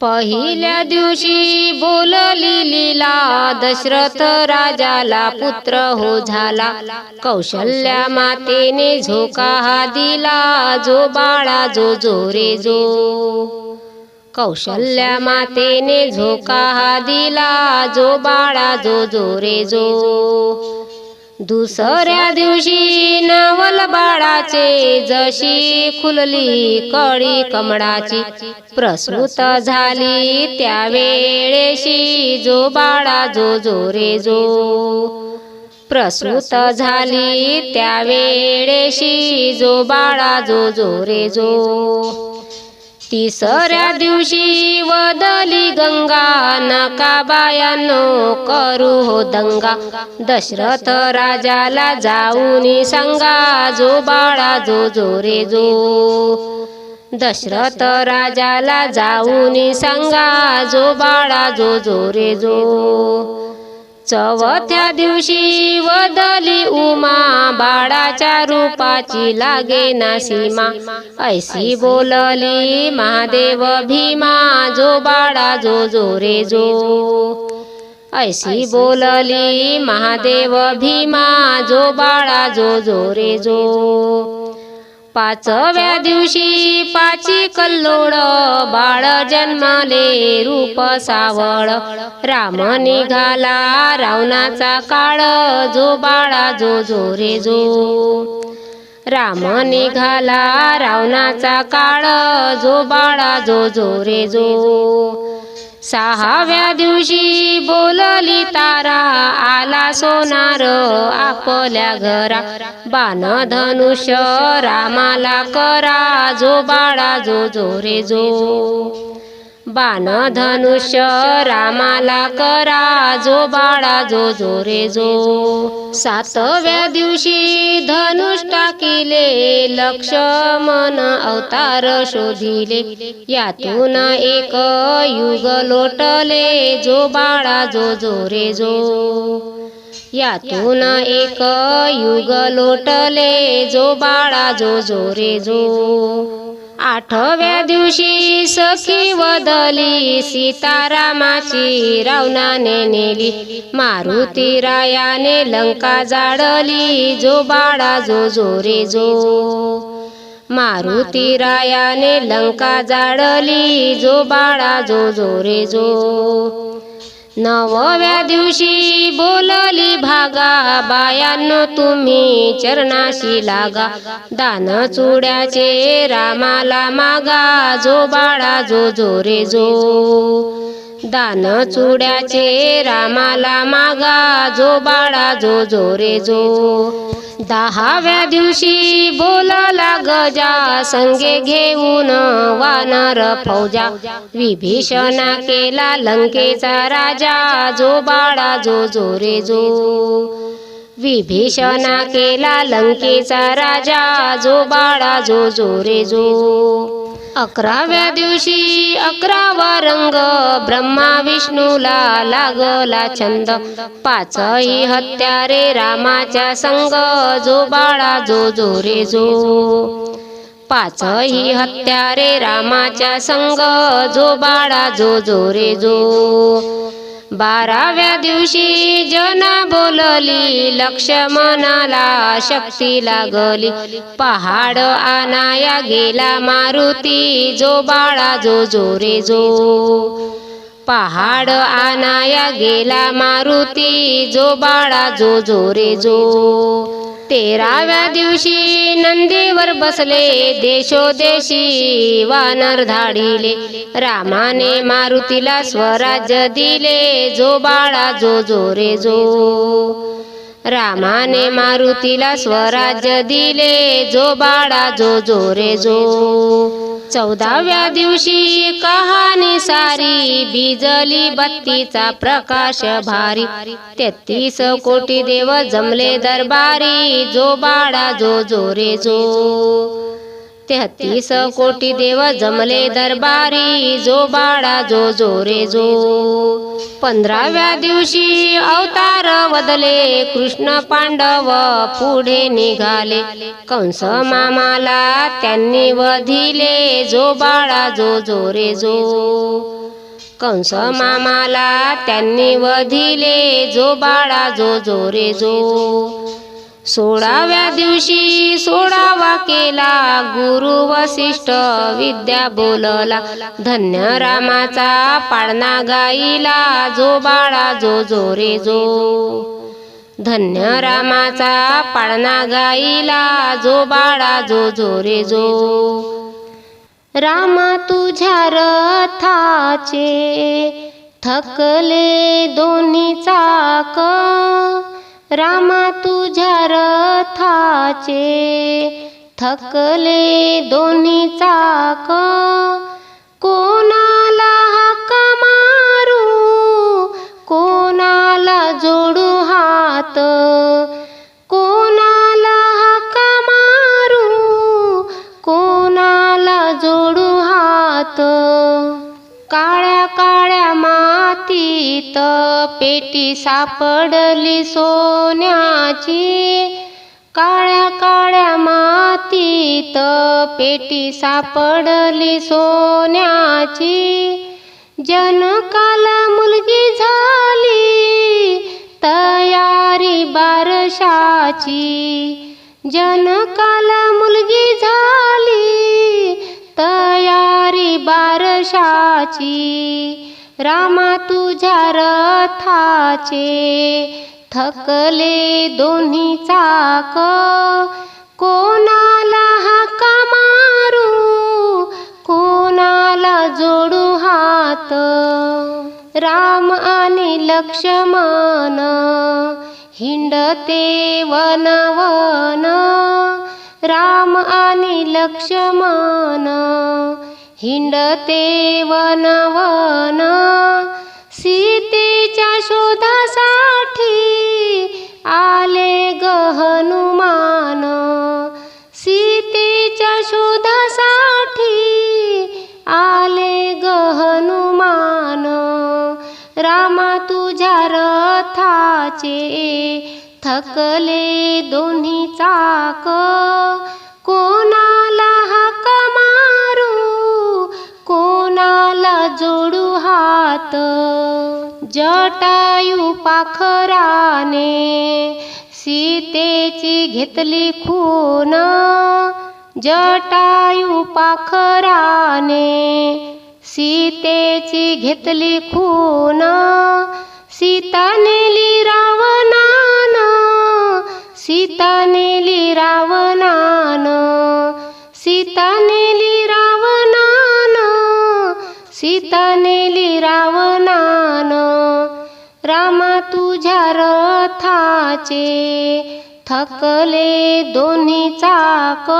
पहिल्या दिवशी बोलली लीला दशरथ राजाला पुत्र हो झाला. कौशल्या मातेने झोका हा दिला जो बाळा जो जो रे जो कौशल्या मातेने झोका हा दिला. जो बाळा जो जो रे जो दुसऱ्या दिवशी नवल बाळाचे जशी खुलली कळी कमळाची प्रसूत झाली त्यावेळेशी जो बाळा जो जो रे जो. प्रसूत झाली त्यावेळेशी जो बाळा जो जो रे जो. तिसऱ्या दिवशी वदली गंगा नका बायानो करू हो दंगा. दशरथ राजाला जाऊन सांगा जो बाळा जो जो रे जो. दशरथ राजाला जाऊन सांगा जो बाळा जो जो रे जो. चौथ्या दिवशी वदली उमा बाळाच्या रूपाची लागे ना सीमा. ऐशी बोलली महादेव भीमा जो बाळा जो जो रे जो. ऐशी बोलली महादेव भीमा जो बाळा जो जो रे जो. पाचव्या दिवशी पाची कल्लोळ बाळ जन्माले रूप सावळ. राम निघाला रावणाचा काळ जो बाळा जो जो रे जो. राम निघाला रावणाचा काळ जो बाळा जो जो रे जो. सहाव्या दिवशी बोलली तारा आला सोनार आपल्या घरा. बाण धनुष्य रामाला करा जो बाळा जो जो रे जो बाण धनुष्य रामाला करा जो बाळा जो जो रे जो सातव्या दिवशी धनुष टाकिले लक्ष्मण अवतार शोधिले. यातून एक युग लोटले जो बाळा जो जो रे जो. यातून एक युग लोटले जो बाळा जो जो रे जो. आठव्या दिवशी सखी वदली सीतारामाची रावणाने नेली. मारुती रायाने लंका जाडली जो बाळा जो जो रे जो. मारुती रायाने लंका जाडली जो बाळा जो जो रे जो. नवव्या दिवशी बोलली भागा बायांनो तुम्ही चरणाशी लागा. दान चुड्याचे रामाला मागा जो बाळा जो जो रे जो. दान चुड्याचे रामाला मागा जो बाळा जो जो रे जो. दहाव्या दिवशी बोलाला गजा संगे घेऊन वानर फौजा. विभीषणा केला लंकेचा राजा जो बाळा जो जो रे जो. विभीषणा केला लंकेचा राजा जो बाळा जो जो रे जो अकराव्या दिवशी अकरावा रंग ब्रह्मा विष्णूला लागला छंद. पाचही हत्यारे रामाच्या संग जो बाळा जो जो रे जो पाचही हत्यारे रामाच्या संग जो बाळा जो जो रे जो बाराव्या दिवशी जना बोलली लक्ष्मणाला शक्ती लागली. पहाड आनाया गेला मारुती जो बाळा जो जो रे जो. पहाड आनाया गेला मारुती जो बाळा जो जो रे जो. तेराव्या दिवशी नंदीवर बसले देशोदेशी वानर धाडिले. रामाने मारुतीला स्वराज्य दिले जो बाळा जो जो रे जो. रामाने मारुतीला स्वराज्य दिले जो बाळा जो जो. रे जो चौदाव्या दिवशी का सारी बिजली बत्तीचा प्रकाश भारी. तेहतीस कोटी देव जमले दरबारी जो बाळा जो जो रे जो तेहतीस कोटी देव जमले दरबारी जो बाळा जो जो रे जो पंधराव्या दिवशी अवतार वदले कृष्ण पांडव पुढे निघाले. कंस मामाला त्यांनी वधिले जो बाळा जो जो रे जो कंस मामाला त्यांनी वधिले जो बाळा जो जो रे जो सोळाव्या दिवशी सोळावा केला गुरु वसिष्ठ विद्या बोलला धन्य रामाचा पाळणा गाईला जो बाळा जो जो रे जो. धन्य रामाचा पाळणा गाईला जो बाळा जो जो रे जो. रामा तुझ्या रथाचे थकले दोन्ही चाक रामा तुझ्या रथाचे थकले दोन्ही चाक. कोणाला हाक मारू? कोणाला जोडू हात? मातीत पेटी सापडली सोन्याची. काळ्या काळ्या मातीत पेटी सापडली सोन्याची. जनकाला मुलगी झाली तयारी बारशाची. जनकाला मुलगी झाली तयारी बारशाची. रामा तुझ्या रथाचे थकले दोन्ही चाक. कोणाला हाका मारू कोणाला जोडू हात. राम आणि लक्ष्मण हिंडते वनवन. राम आणि लक्ष्मण हिंडते वन वन सीतेच्या शोधासाठी आले ग हनुमान. सीतेच्या शोधासाठी आले ग हनुमान. रामा तुझ्या रथाचे थकले दोन्ही चाक. जटायू पाखराने सीतेची घेतली खून. जटायू पाखराने सीतेची घेतली खून. सीताने रामा तुझ्या रथाचे थकले दोन्ही चाक.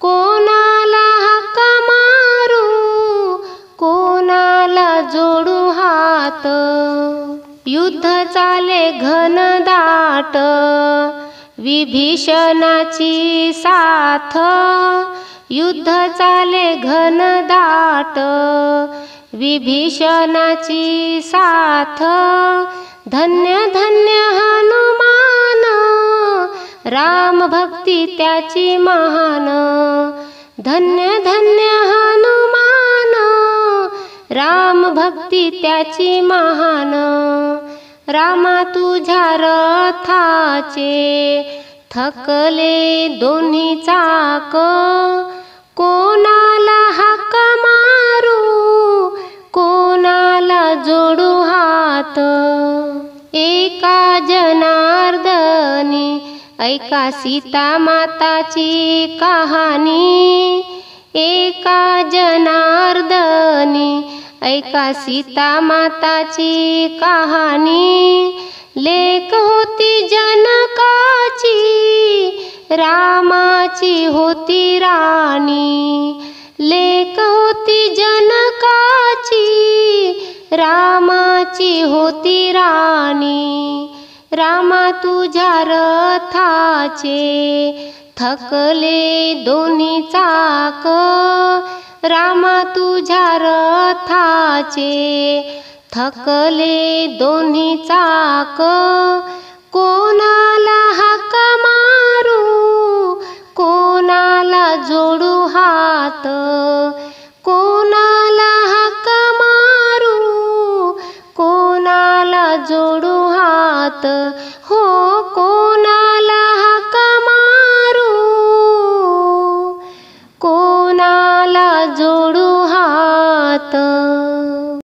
कोणाला हाका मारू? कोणाला जोडू हात? युद्ध चाले घनदाट विभीषणाची साथ. युद्ध चाले घनदाट विभीषणाची साथ. धन्य धन्य हनुमान. राम भक्ती त्याची महान. धन्य धन्य हनुमान. राम भक्ती त्याची महान. रामा तुझ्या रथाचे थकले दोन्ही चाक. कोणाला हा हात एका जनार्दनी ऐका सीता माताची कहाणी. एका जनार्दनी ऐका सीता माताची कहाणी. लेक होती जनकाची रामाची होती राणी. लेक होती जनका रामाची होती राणी. रामा तुझ्या रथाचे थकले दोन्ही चाक. रामा तुझ्या रथाचे थकले दोन्ही चाक. कोणाला हाका मारू? कोणाला जोडू हात? हात? हो कोणाला हाका मारू? कोणाला जोडू हात?